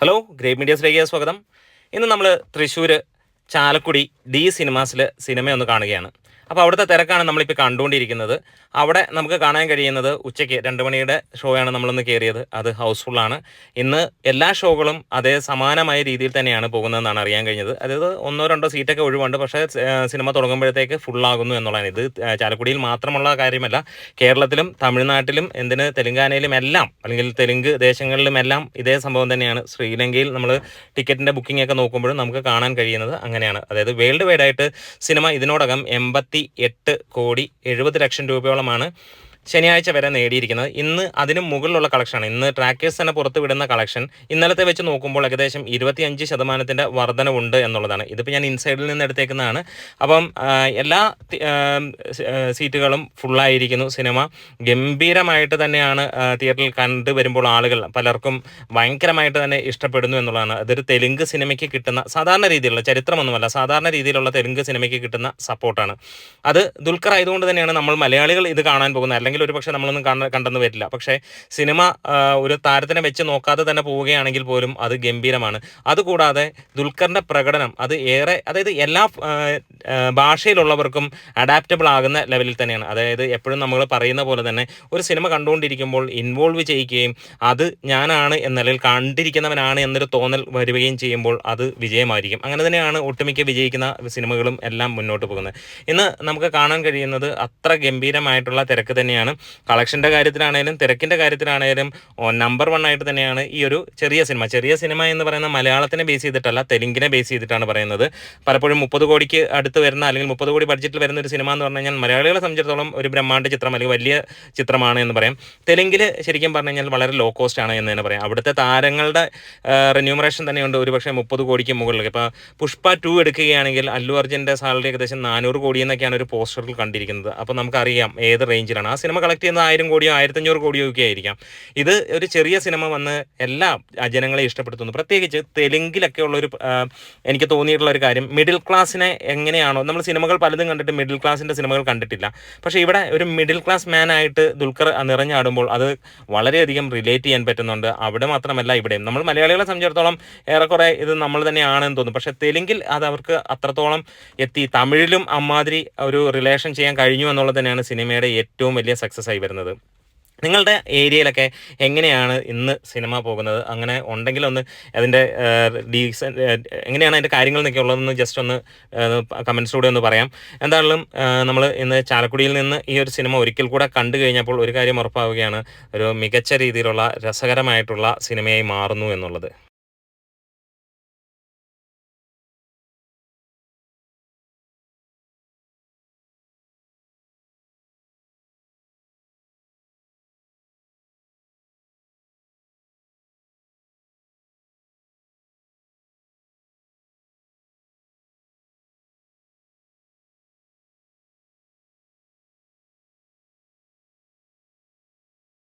Hello grey മീഡിയസിലേക്ക് സ്വാഗതം. ഇന്ന് നമ്മൾ തൃശ്ശൂർ ചാലക്കുടി ഡി സിനിമാസിൽ സിനിമയൊന്ന് കാണുകയാണ്. അപ്പോൾ അവിടുത്തെ തിരക്കാണ് നമ്മളിപ്പോൾ കണ്ടുകൊണ്ടിരിക്കുന്നത്. അവിടെ നമുക്ക് കാണാൻ കഴിയുന്നത് ഉച്ചയ്ക്ക് രണ്ട് മണിയുടെ ഷോയാണ് നമ്മളൊന്ന് കയറിയത് അത് ഹൗസ്ഫുള്ളാണ് ഇന്ന് എല്ലാ ഷോകളും അതേ സമാനമായ രീതിയിൽ തന്നെയാണ് പോകുന്നതെന്നാണ് അറിയാൻ കഴിഞ്ഞത്. അതായത് ഒന്നോ രണ്ടോ സീറ്റൊക്കെ ഒഴിവുണ്ട്. പക്ഷേ സിനിമ തുടങ്ങുമ്പോഴത്തേക്ക് ഫുള്ളാകുന്നു എന്നുള്ളതാണ്. ഇത് ചാലക്കുടിയിൽ മാത്രമുള്ള കാര്യമല്ല. കേരളത്തിലും തമിഴ്നാട്ടിലും എന്തിന് തെലുങ്കാനയിലും എല്ലാം അല്ലെങ്കിൽ തെലുങ്ക് ദേശങ്ങളിലും എല്ലാം ഇതേ സംഭവം തന്നെയാണ്. ശ്രീലങ്കയിൽ നമ്മൾ ടിക്കറ്റിന്റെ ബുക്കിംഗ് ഒക്കെ നോക്കുമ്പോഴും നമുക്ക് കാണാൻ കഴിയുന്നത്. അങ്ങനെയാണ്. അതായത് വേൾഡ് വൈഡായിട്ട് സിനിമ ഇതിനോടകം എൺപത്തി എട്ട് കോടി എഴുപത് ലക്ഷം രൂപയോളമാണ് ശനിയാഴ്ച വരെ നേടിയിരിക്കുന്നത്. ഇന്ന് അതിന് മുകളിലുള്ള കളക്ഷനാണ് ഇന്ന് ട്രാക്കേഴ്സ് തന്നെ പുറത്ത് വിടുന്ന കളക്ഷൻ ഇന്നലത്തെ വെച്ച് നോക്കുമ്പോൾ ഏകദേശം ഇരുപത്തിയഞ്ച് ശതമാനത്തിന്റെ വർധനവുണ്ട് എന്നുള്ളതാണ്. ഇതിപ്പോൾ ഞാൻ ഇൻസൈഡിൽ നിന്ന് എടുത്തേക്കുന്നതാണ്. അപ്പം എല്ലാ സീറ്റുകളും ഫുള്ളായിരിക്കുന്നു സിനിമ ഗംഭീരമായിട്ട് തന്നെയാണ് തിയേറ്ററിൽ കണ്ടുവരുമ്പോൾ ആളുകൾ പലർക്കും ഭയങ്കരമായിട്ട് തന്നെ ഇഷ്ടപ്പെടുന്നു എന്നുള്ളതാണ്. അതൊരു തെലുങ്ക് സിനിമയ്ക്ക് കിട്ടുന്ന സാധാരണ രീതിയിലുള്ള ചരിത്രമൊന്നുമല്ല സാധാരണ രീതിയിലുള്ള തെലുങ്ക് സിനിമയ്ക്ക് കിട്ടുന്ന സപ്പോർട്ടാണ് അത് ദുൽഖർ ആയതുകൊണ്ട് തന്നെയാണ് നമ്മൾ മലയാളികൾ ഇത് കാണാൻ പോകുന്നത്. അല്ലെങ്കിൽ ഒരു പക്ഷേ നമ്മളൊന്നും കണ്ടെന്ന് വരില്ല. പക്ഷേ സിനിമ ഒരു താരത്തിനെ വെച്ച് നോക്കാതെ തന്നെ പോവുകയാണെങ്കിൽ പോലും അത് ഗംഭീരമാണ്. അതുകൂടാതെ ദുൽഖറിന്റെ പ്രകടനം അത് ഏറെ അതായത് എല്ലാ ഭാഷയിലുള്ളവർക്കും അഡാപ്റ്റബിൾ ആകുന്ന ലെവലിൽ തന്നെയാണ്. അതായത് എപ്പോഴും നമ്മൾ പറയുന്ന പോലെ തന്നെ ഒരു സിനിമ കണ്ടുകൊണ്ടിരിക്കുമ്പോൾ ഇൻവോൾവ് ചെയ്യുകയും അത് ഞാനാണ് എന്നല്ലെങ്കിൽ കണ്ടിരിക്കുന്നവനാണ് എന്നൊരു തോന്നൽ വരികയും ചെയ്യുമ്പോൾ അത് വിജയമായിരിക്കും. അങ്ങനെ തന്നെയാണ് ഒട്ടുമിക്ക വിജയിക്കുന്ന സിനിമകളും എല്ലാം മുന്നോട്ട് പോകുന്നത്. ഇന്ന് നമുക്ക് കാണാൻ കഴിയുന്നത് അത്ര ഗംഭീരമായിട്ടുള്ള തിരക്ക് തന്നെയാണ് തന്നെയാണ്. കളക്ഷന്റെ കാര്യത്തിലാണേലും തിരക്കിന്റെ കാര്യത്തിലാണേലും നമ്പർ വൺ ആയിട്ട് തന്നെയാണ് ഈ ഒരു ചെറിയ സിനിമ. ചെറിയ സിനിമ എന്ന് പറയുന്ന മലയാളത്തിനെ ബേസ് ചെയ്തിട്ടല്ല തെലുങ്കിനെ ബേസ് ചെയ്തിട്ടാണ് പറയുന്നത്. പലപ്പോഴും മുപ്പത് കോടിക്ക് അടുത്ത് വരുന്ന അല്ലെങ്കിൽ മുപ്പത് കോടി ബഡ്ജറ്റിൽ വരുന്ന ഒരു സിനിമ എന്ന് പറഞ്ഞു കഴിഞ്ഞാൽ മലയാളികളെ സംബന്ധിച്ചിടത്തോളം ഒരു ബ്രഹ്മാണ്ഡ ചിത്രം അല്ലെങ്കിൽ വലിയ ചിത്രമാണ് എന്ന് പറയാം. തെലുങ്കിൽ ശരിക്കും പറഞ്ഞു കഴിഞ്ഞാൽ വളരെ ലോ കോസ്റ്റ് ആണ് എന്ന് തന്നെ പറയാം. അവിടുത്തെ താരങ്ങളുടെ റെന്യൂമറേഷൻ തന്നെയുണ്ട് ഒരുപക്ഷെ മുപ്പത് കോടിക്ക് മുകളിൽ ഇപ്പോൾ പുഷ്പ ടു എടുക്കുകയാണെങ്കിൽ അല്ലു അർജുന്റെ സാലറി ഏകദേശം നാനൂറ് കോടി എന്നൊക്കെയാണ് ഒരു പോസ്റ്ററിൽ കണ്ടിരിക്കുന്നത്. അപ്പോൾ നമുക്കറിയാം ഏത് റേഞ്ചിലാണ് ആ സിനിമ സിനിമ കളക്ട് ചെയ്യുന്ന ആയിരം കോടിയോ ആയിരത്തഞ്ഞൂറ് കോടിയോ ഒക്കെ ആയിരിക്കാം. ഇത് ഒരു ചെറിയ സിനിമ വന്ന് എല്ലാ ജനങ്ങളെ ഇഷ്ടപ്പെടുത്തുന്നു. പ്രത്യേകിച്ച് തെലുങ്കിലൊക്കെ ഉള്ളൊരു എനിക്ക് തോന്നിയിട്ടുള്ള ഒരു കാര്യം മിഡിൽ ക്ലാസ്സിനെ എങ്ങനെയാണോ നമ്മൾ സിനിമകൾ പലതും കണ്ടിട്ട് മിഡിൽ ക്ലാസ്സിന്റെ സിനിമകൾ കണ്ടിട്ടില്ല. പക്ഷേ ഇവിടെ ഒരു മിഡിൽ ക്ലാസ് മാൻ ആയിട്ട് ദുൽഖർ നിറഞ്ഞാടുമ്പോൾ അത് വളരെയധികം റിലേറ്റ് ചെയ്യാൻ പറ്റുന്നുണ്ട്. അവിടെ മാത്രമല്ല ഇവിടെയും. നമ്മൾ മലയാളികളെ സംബന്ധിച്ചിടത്തോളം ഏറെക്കുറെ ഇത് നമ്മൾ തന്നെയാണെന്ന് തോന്നുന്നു. പക്ഷേ തെലുങ്കിൽ അത് അവർക്ക് അത്രത്തോളം എത്തി. തമിഴിലും അമ്മാതിരി ഒരു റിലേഷൻ ചെയ്യാൻ കഴിഞ്ഞു എന്നുള്ളത് തന്നെയാണ് സിനിമയുടെ ഏറ്റവും വലിയ സക്സസ് ആയി വരുന്നത്. നിങ്ങളുടെ ഏരിയയിലൊക്കെ എങ്ങനെയാണ് ഇന്ന് സിനിമ പോകുന്നത്? അങ്ങനെ ഉണ്ടെങ്കിൽ ഒന്ന് അതിന്റെ ഡീസൻ എങ്ങനെയാണ് അതിന്റെ കാര്യങ്ങൾ എന്നൊക്കെ ഉള്ളതെന്ന് ജസ്റ്റ് ഒന്ന് കമൻസിലൂടെ ഒന്ന് പറയാം. എന്തായാലും നമ്മൾ ഇന്ന് ചാലക്കുടിയിൽ നിന്ന് ഈ ഒരു സിനിമ ഒരിക്കൽ കൂടെ കണ്ടു കഴിഞ്ഞപ്പോൾ ഒരു കാര്യം ഉറപ്പാവുകയാണ്. ഒരു മികച്ച രീതിയിലുള്ള രസകരമായിട്ടുള്ള സിനിമയായി മാറുന്നു എന്നുള്ളത്.